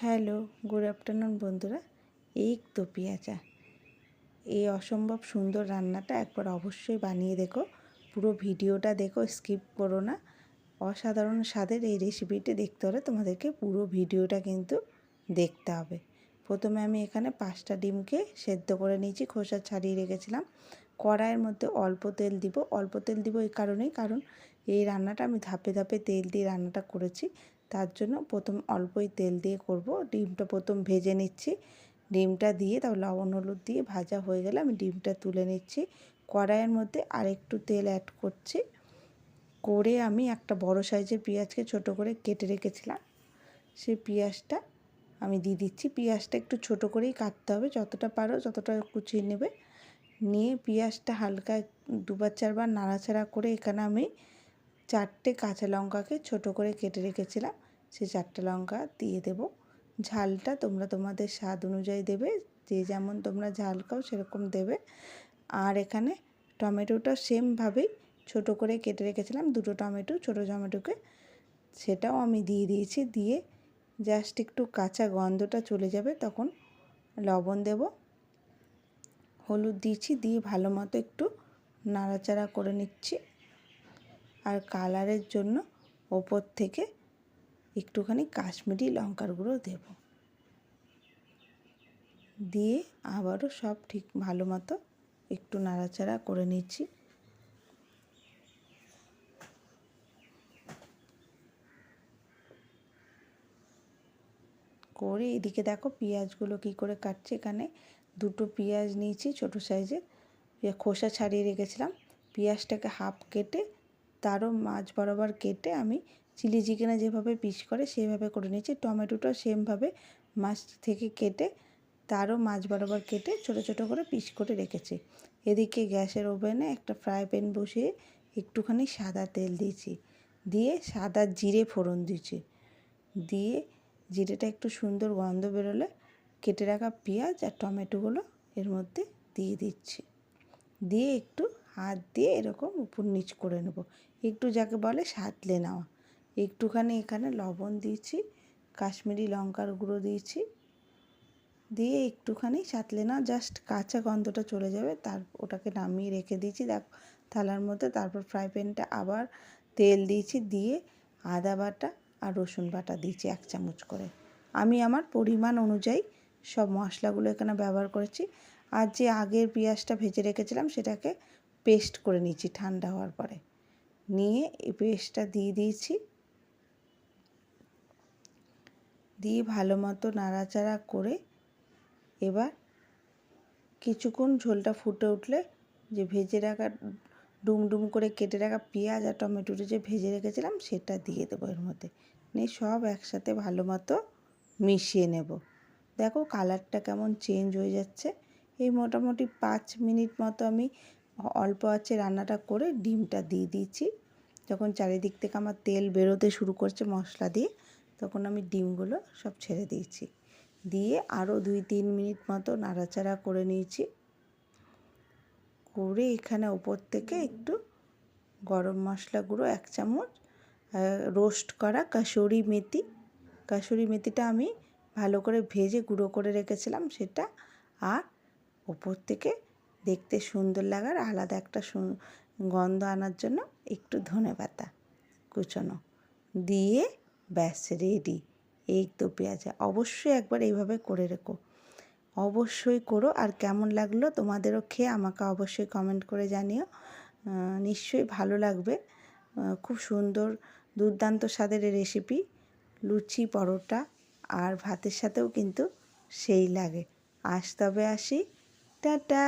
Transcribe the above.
Hello, good afternoon বন্ধুরা। এই তো পেঁয়াজা এই অসম্ভব সুন্দর রান্নাটা একবার অবশ্যই বানিয়ে দেখো। পুরো ভিডিওটা দেখো, স্কিপ করো না। অসাধারণ স্বাদের এই রেসিপিটি দেখতে হলে তোমাদেরকে পুরো ভিডিওটা কিন্তু দেখতে হবে। প্রথমে আমি এখানে পাঁচটা ডিমকে সেদ্ধ করে নিয়েছি, খোসা ছাড়িয়ে রেখেছিলাম। কড়াইয়ের মধ্যে অল্প তেল দিব। অল্প তেল দিব এই কারণেই, কারণ এই রান্নাটা আমি ধাপে ধাপে তেল দিয়ে রান্নাটা করেছি। তার জন্য প্রথম অল্পই তেল দিয়ে করব। ডিমটা প্রথম ভেজে নিচ্ছি। ডিমটা দিয়ে তারপর লবণ, হলুদ দিয়ে ভাজা হয়ে গেলে আমি ডিমটা তুলে নিচ্ছি। কড়াইয়ের মধ্যে আরেকটু তেল অ্যাড করছি। করে আমি একটা বড় সাইজের পেঁয়াজকে ছোট করে কেটে রেখেছিলাম। সেই পেঁয়াজটা আমি দিয়ে দিচ্ছি। পেঁয়াজটা একটু ছোট করেই কাটতে হবে। যতটা পারো ততটা কুচিয়ে নেবে। নিয়ে পেঁয়াজটা হালকা দুবার, চারবার নাড়াচাড়া করে এখানে আমি চারটে কাঁচা লঙ্কাকে ছোট করে কেটে রেখেছিলাম। সেই চারটে লঙ্কা দিয়ে দেব। ঝালটা তোমরা তোমাদের স্বাদ অনুযায়ী দেবে। যে যেমন তোমরা ঝাল খাও সেরকম দেবে। আর এখানে টমেটোটা সেমভাবেই ছোট করে কেটে রেখেছিলাম। দুটো টমেটো, ছোটো টমেটোকে সেটাও আমি দিয়ে দিয়েছি। দিয়ে জাস্ট একটু কাঁচা গন্ধটা চলে যাবে তখন লবণ দেব। হলুদ দিয়েছি। দিয়ে ভালো মতো একটু নাড়াচাড়া করে নিচ্ছি। আর কালারের জন্য ওপর থেকে একটুখানি কাশ্মীরি লঙ্কার গুঁড়ো দেব। দিয়ে আবারও সব ঠিক ভালো মতো একটু নাড়াচাড়া করে নিচ্ছি। করে এদিকে দেখো পেঁয়াজগুলো কি করে কাটছে এখানে। দুটো পেঁয়াজ নিয়েছি ছোটো সাইজের। খোসা ছাড়িয়ে রেখেছিলাম। পেঁয়াজটাকে হাফ কেটে তারও মাছ বরাবর কেটে আমি চিলি চিকেনে যেভাবে পিস করে সেভাবে করে নিয়েছি। টমেটোটাও সেমভাবে মাছ থেকে কেটে তারও মাছ বরাবর কেটে ছোটো ছোটো করে পিস করে রেখেছি। এদিকে গ্যাসের ওভেনে একটা ফ্রাই প্যান বসিয়ে একটুখানি সাদা তেল দিয়েছি। দিয়ে সাদা জিরে ফোড়ন দিয়েছি। দিয়ে জিরেটা একটু সুন্দর গন্ধ বেরোলে কেটে রাখা পেঁয়াজ আর টমেটোগুলো এর মধ্যে দিয়ে দিচ্ছি। দিয়ে একটু হাত দিয়ে এরকম উপর নিচ করে নেব। একটু যাকে বলে সাতলে নেওয়া। একটুখানি এখানে লবণ দিয়েছি, কাশ্মীরি লঙ্কার গুঁড়ো দিয়েছি। দিয়ে একটুখানি সাঁতলে না জাস্ট কাঁচা গন্ধটা চলে যাবে, তার ওটাকে নামিয়ে রেখে দিয়েছি। দেখ, থালার মধ্যে তারপর ফ্রাই প্যানটা আবার তেল দিয়েছি, দিয়ে আদা বাটা আর রসুন বাটা দিয়েছি এক চামচ করে। আমি আমার পরিমাণ অনুযায়ী সব মশলাগুলো এখানে ব্যবহার করেছি। আর যে আগের পেঁয়াজটা ভেজে রেখেছিলাম, সেটাকে পেস্ট করে নিয়েছি ঠান্ডা হওয়ার পরে। নিয়ে এই পেস্টটা দিয়ে দিয়েছি। দিয়ে ভালো মতো নাড়াচাড়া করে এবার কিছুক্ষণ ঝোলটা ফুটে উঠলে যে ভেজে রাখা ডুম ডুম করে কেটে রাখা পেঁয়াজ আর টমেটোটা যে ভেজে রেখেছিলাম সেটা দিয়ে দেবো এর মধ্যে। নিয়ে সব একসাথে ভালো মতো মিশিয়ে নেব। দেখো কালারটা কেমন চেঞ্জ হয়ে যাচ্ছে। এই মোটামুটি পাঁচ মিনিট মতো আমি অল্প আছে রান্নাটা করে ডিমটা দিয়ে দিয়েছি। যখন চারিদিক থেকে আমার তেল বেরোতে শুরু করছে মশলা দিয়ে, তখন আমি ডিমগুলো সব ছেড়ে দিয়েছি। দিয়ে আরও দুই তিন মিনিট মতো নাড়াচাড়া করে নিয়েছি। করে এখানে ওপর থেকে একটু গরম মশলা গুঁড়ো, এক চামচ রোস্ট করা কাসুরি মেথি। কাসুরি মেথিটা আমি ভালো করে ভেজে গুঁড়ো করে রেখেছিলাম সেটা, আর ওপর থেকে দেখতে সুন্দর লাগার, আলাদা একটা গন্ধ আনার জন্য একটু ধনে পাতা কুচনো। দিয়ে ব্যাস রেডি এই তো পেঁয়াজা। অবশ্যই একবার এইভাবে করে রেখো। অবশ্যই করো। আর কেমন লাগল তোমাদেরও খেয়ে আমাকে অবশ্যই কমেন্ট করে জানিও। নিশ্চয়ই ভালো লাগবে। খুব সুন্দর, দুর্দান্ত স্বাদের রেসিপি লুচি, পরোটা আর ভাতের সাথেও কিন্তু সেই লাগে। আজ তবে আসি। টাটা!